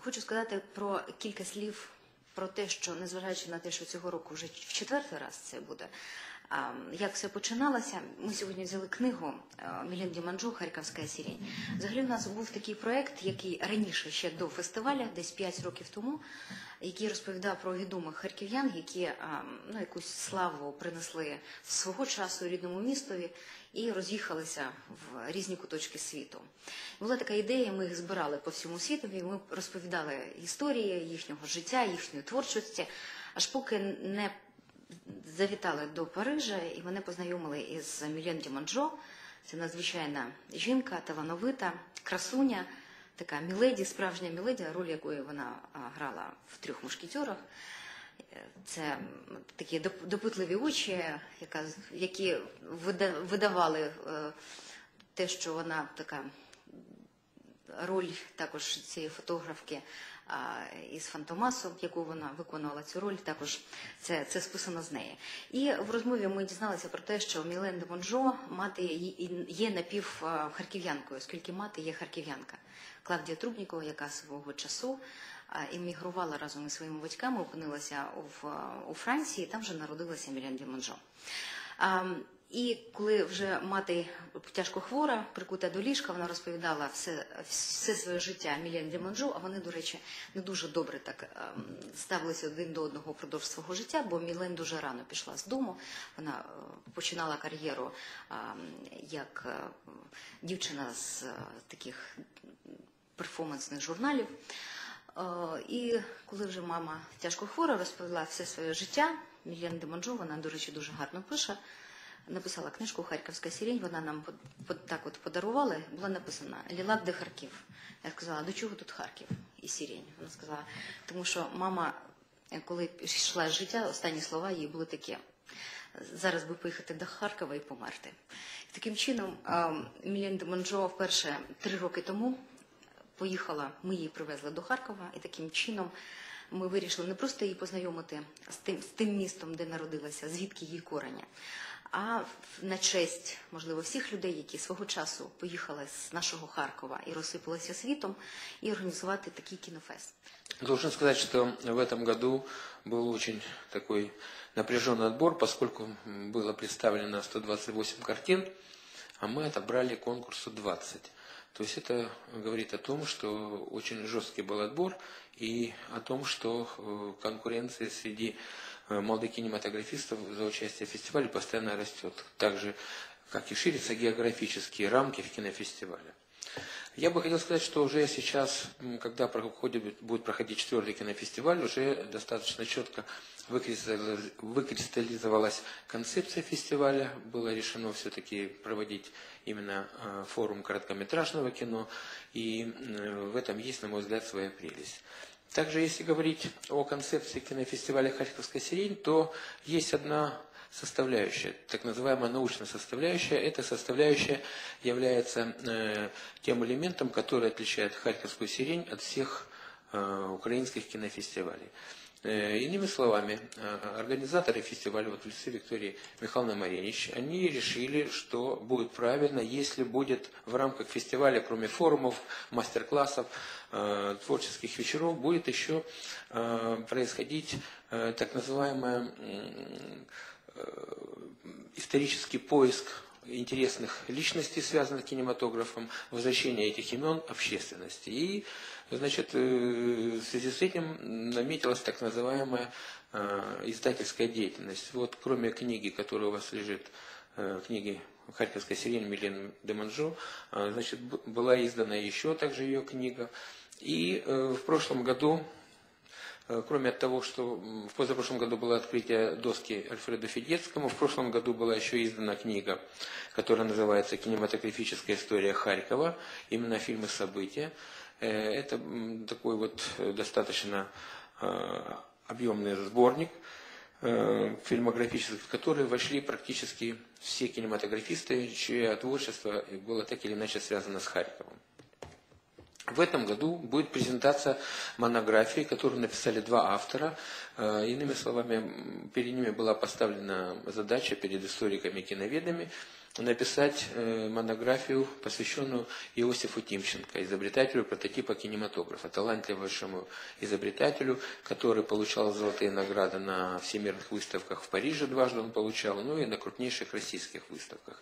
Хочу сказати про кілька слів про те, що незважаючи на те, що цього року вже в четвертий раз це буде. Як все починалося? Ми сьогодні взяли книгу а, Мілен Харківська сірень. Взагалі, у нас був такий проект, який раніше ще до фестиваля, десь 5 років тому, який розповідав про відомих харків'ян, які ну, якусь славу принесли свого часу рідному містові і роз'їхалися в різні куточки світу. Була така ідея, ми їх збирали по всьому світові, ми розповідали історії їхнього життя, їхньої творчості, аж поки не завітали до Парижа і мене познайомили із Мілен Діманджо. Це надзвичайна жінка, талановита, красуня, така міледі, справжня міледі, роль якої вона грала в трьох мушкетерах. Е, Це такі допитливі очі, які видавали е, те, що вона така роль також цієї фотографки із Фантомасу, яку вона виконувала цю роль, також це, це списано з неї. І в розмові ми дізналися про те, що Мілен де Монжо мати є- є напівхарків'янкою, оскільки мати є харків'янка. Клавдія Трубнікова, яка свого часу іммігрувала разом із своїми батьками, опинилася в, у Франції, і там вже народилася Мілен де Монжо. І коли вже мати тяжко хвора, прикута до ліжка, вона розповідала все, все своє життя Мілен Дімонжу, а вони, до речі, не дуже добре так ем, ставилися один до одного впродовж свого життя, бо Мілен дуже рано пішла з дому. Вона е, починала кар'єру ем, як е, дівчина з е, таких перформансних журналів. І коли вже мама тяжко хвора, розповіла все своє життя. Мілен Демонжо, вона, до речі, дуже гарно пише. Написала книжку Харківська сірень, вона нам так от подарувала. Була написана Лілак де Харків. Я сказала, до чого тут Харків і сірень? Вона сказала, тому що мама, е, коли йшла з життя, останні слова її були такі. Зараз би поїхати до Харкова і померти. Таким чином, Мілен Демонжо вперше три роки тому поїхала, ми її привезли до Харкова, і таким чином ми вирішили не просто її познайомити з тим, з тим містом, де народилася, звідки її корення, а в- на честь, можливо, всіх людей, які свого часу поїхали з нашого Харкова і розсипалися світом, і організувати такий кінофест. Должен сказать, что в этом году был очень такой напряженный отбор, поскольку м, было представлено 128 картин, а мы отобрали конкурсу 20. То есть это говорит о том, что очень жесткий был отбор и о том, что э, конкуренция среди э, молодых кинематографистов за участие в фестивале постоянно растет. Так же, как и ширятся географические рамки в кинофестивале. Я бы хотел сказать, что уже сейчас, когда проходит, будет проходить четвертый кинофестиваль, уже достаточно четко выкристаллиз- выкристаллизовалась концепция фестиваля. Было решено все-таки проводить именно э, форум короткометражного кино, и в этом есть, на мой взгляд, своя прелесть. Также, если говорить о концепции кинофестиваля «Харьковская сирень», то есть одна составляющая, так называемая научная составляющая. Эта составляющая является э, тем элементом, который отличает Харьковскую сирень от всех э, украинских кинофестивалей. Э, Иными словами, э, организаторы фестиваля вот в лице Виктории Михайловны Маринич, они решили, что будет правильно, если будет в рамках фестиваля, кроме форумов, мастер-классов, э, творческих вечеров, будет еще происходить так называемая исторический поиск интересных личностей, связанных с кинематографом, возвращение этих имен общественности. И, значит, э, в связи с этим наметилась так называемая э, издательская деятельность. Вот кроме книги, которая у вас лежит, э, книги Харьковская сирень Милен Деманжо, значит, была издана еще также ее книга. И в прошлом году Кроме от того, что в позапрошлом году было открытие доски Альфреду Федецкому, в прошлом году была еще издана книга, которая называется «Кинематографическая история Харькова», именно фильмы события. Э, Это такой вот э, достаточно э, объемный сборник э, фильмографических, в который вошли практически все кинематографисты, чье творчество было так или иначе связано с Харьковом. В этом году будет презентация монографии, которую написали два автора. Э, Иными словами, перед ними была поставлена задача перед историками и киноведами написать э, монографию, посвященную Иосифу Тимченко, изобретателю прототипа кинематографа, талантливейшему изобретателю, который получал золотые награды на всемирных выставках в Париже, дважды он получал, ну и на крупнейших российских выставках.